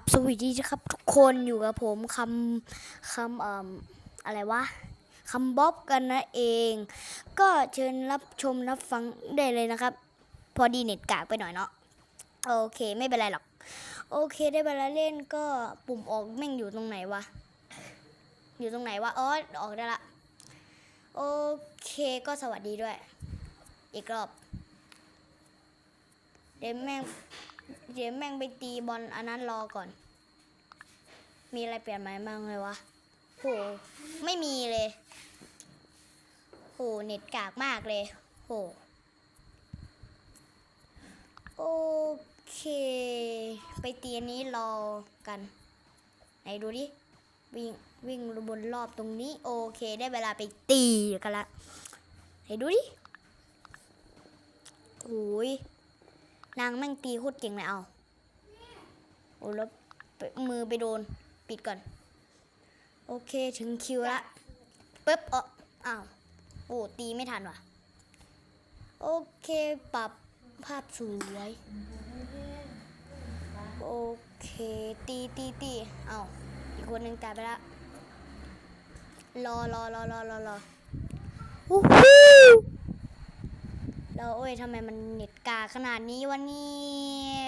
บสวัสดีครับ ทุกคนอยู่กับผมคำคำเอ่ออะไรวะคำบ๊อบกันนะเอง ก็เชิญรับชมรับฟังได้เลยนะครับ พอดีเน็ตกากไปหน่อยเนาะโอเคไม่เป็นไรหรอก โอเคได้เวลาเล่นก็ปุ่มออกแม่งอยู่ตรงไหนวะ อยู่ตรงไหนวะอ๋อออกได้ละ โอเคก็สวัสดีด้วย อีกรอบเดี๋ยวแม่ง เดี๋ยวแม่งไปตีบอลอันนั้นรอก่อน มีอะไรเปลี่ยนไหมบ้างเลยวะโหไม่มีเลยโหเน็ตกากมากเลยโหโอเค ไปตีอันนี้รอกัน ไหนดูดิ วิ่งวิ่งบนรอบตรงนี้ โอเค ได้เวลาไปตีกันละ ไหนดูดิโอ้ย นางแม่งตีโคตรเก่งเลยเอา โอ้แล้วมือไปโดน ปิดก่อน โอเคถึงคิวละปึ๊บเอออ้าว โอ้ตีไม่ทันว่ะ โอเคปรับภาพสวย โอเคตีตีตีเอาอีกคนหนึ่งตายไปละรอรอรอรอรอรอวู้ฮู้ แล้วโอ้ยทำไมมันเน็ตกาขนาดนี้วะเนี่ย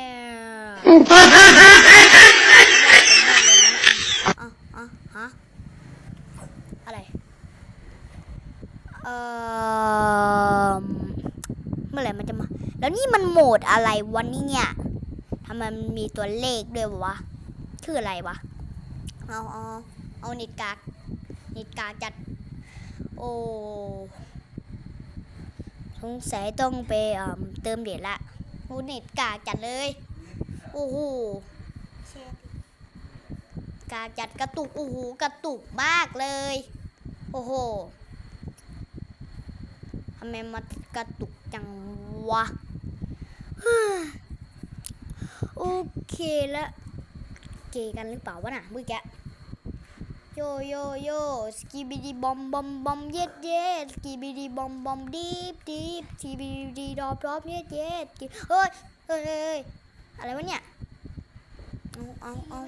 อะอะฮะอะไรเอ่อเมื่อไหร่มันจะมา แล้วนี่มันโหมดอะไรวะเนี่ยทำไมมันมีตัวเลขด้วยวะคืออะไรวะเอาเอาเอาเน็ตกาเน็ตกาจัด โอ้ สงสัยต้องไปเติมเติมเด็ดละโอ้เน็ตกากจัดเลย โอ้โหกากจัดกระตุก โอ้โห กระตุกมากเลย โอ้โหทำไมมันกระตุกจังวะ โอเคแล้วเกย์กันหรือเปล่าวะน่ะเมื่อกี้ โยโยโยสกีบิดีบอมบอมบอมเย็ดเย็ดสกีบิดีบอมบอมดีบดีบสกีบิดีดอปดอปเย็ดเย็ดเฮ้ยเฮ้ยอะไรวะเนี่ยเอาเอาเอา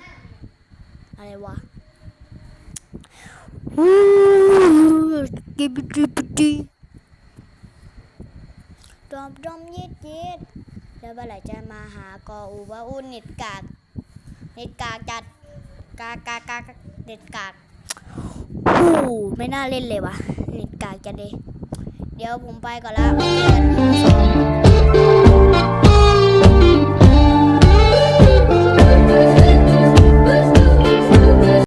อะไรวะวู้สกีบิดีบิดีดอปดอมเย็ดเย็ดแล้วเมื่อไหร่จะมาหากออูวาอูเน็ตกากเน็ตกากจัดกากกากกาก เน็ตกากโอ้โหไม่น่าเล่นเลยวะเน็ตกากจัดเลย เดี๋ยวผมไปก่อนแล้ว